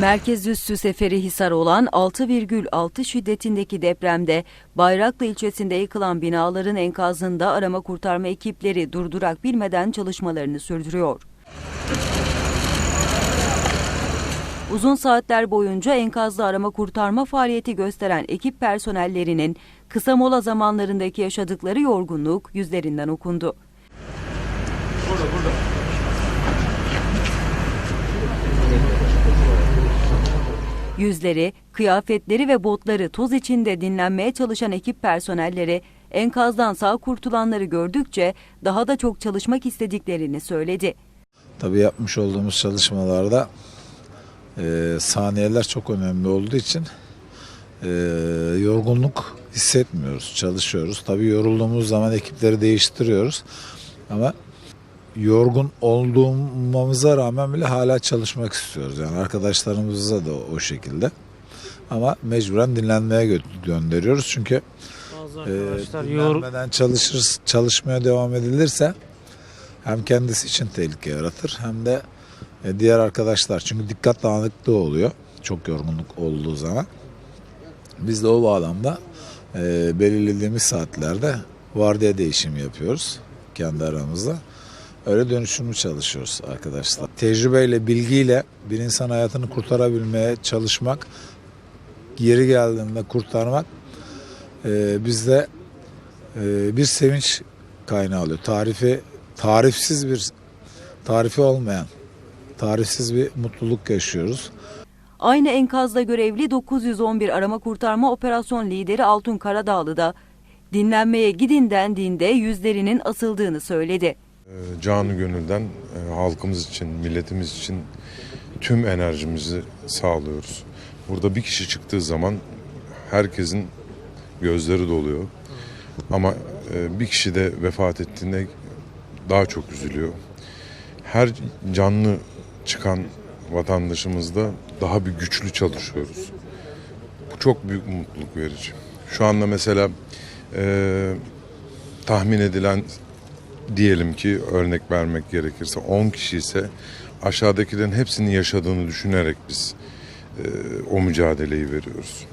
Merkez üssü seferi Hisar olan 6,6 şiddetindeki depremde Bayraklı ilçesinde yıkılan binaların enkazında arama kurtarma ekipleri durdurak bilmeden çalışmalarını sürdürüyor. Uzun saatler boyunca enkazda arama kurtarma faaliyeti gösteren ekip personellerinin kısa mola zamanlarındaki yaşadıkları yorgunluk yüzlerinden okundu. Yüzleri, kıyafetleri ve botları toz içinde dinlenmeye çalışan ekip personelleri enkazdan sağ kurtulanları gördükçe daha da çok çalışmak istediklerini söyledi. Tabii yapmış olduğumuz çalışmalarda e, saniyeler çok önemli olduğu için e, yorgunluk hissetmiyoruz, çalışıyoruz. Tabii yorulduğumuz zaman ekipleri değiştiriyoruz ama yorgun olduğumamıza rağmen bile hala çalışmak istiyoruz. Yani arkadaşlarımıza da o şekilde. Ama mecburen dinlenmeye gö- gönderiyoruz çünkü Bazı e, arkadaşlar dinlenmeden çalışır, çalışmaya devam edilirse hem kendisi için tehlike yaratır hem de e, diğer arkadaşlar çünkü dikkat dağınıklığı oluyor çok yorgunluk olduğu zaman. Biz de o bağlamda e, belirlediğimiz saatlerde vardiya değişimi yapıyoruz kendi aramızda. Öyle dönüşümlü çalışıyoruz arkadaşlar. Tecrübeyle, bilgiyle bir insan hayatını kurtarabilmeye çalışmak, yeri geldiğinde kurtarmak e, bizde e, bir sevinç kaynağı oluyor. Tarifi tarifsiz bir tarifi olmayan tarifsiz bir mutluluk yaşıyoruz. Aynı enkazda görevli 911 arama kurtarma operasyon lideri Altun Karadağlı da dinlenmeye gidin dendiğinde yüzlerinin asıldığını söyledi. Ee, Canı gönülden e, halkımız için, milletimiz için tüm enerjimizi sağlıyoruz. Burada bir kişi çıktığı zaman herkesin gözleri doluyor. Ama e, bir kişi de vefat ettiğinde daha çok üzülüyor. Her canlı çıkan vatandaşımızda daha bir güçlü çalışıyoruz. Bu çok büyük mutluluk verici. Şu anda mesela e, tahmin edilen diyelim ki örnek vermek gerekirse 10 kişi ise aşağıdakilerin hepsinin yaşadığını düşünerek biz e, o mücadeleyi veriyoruz.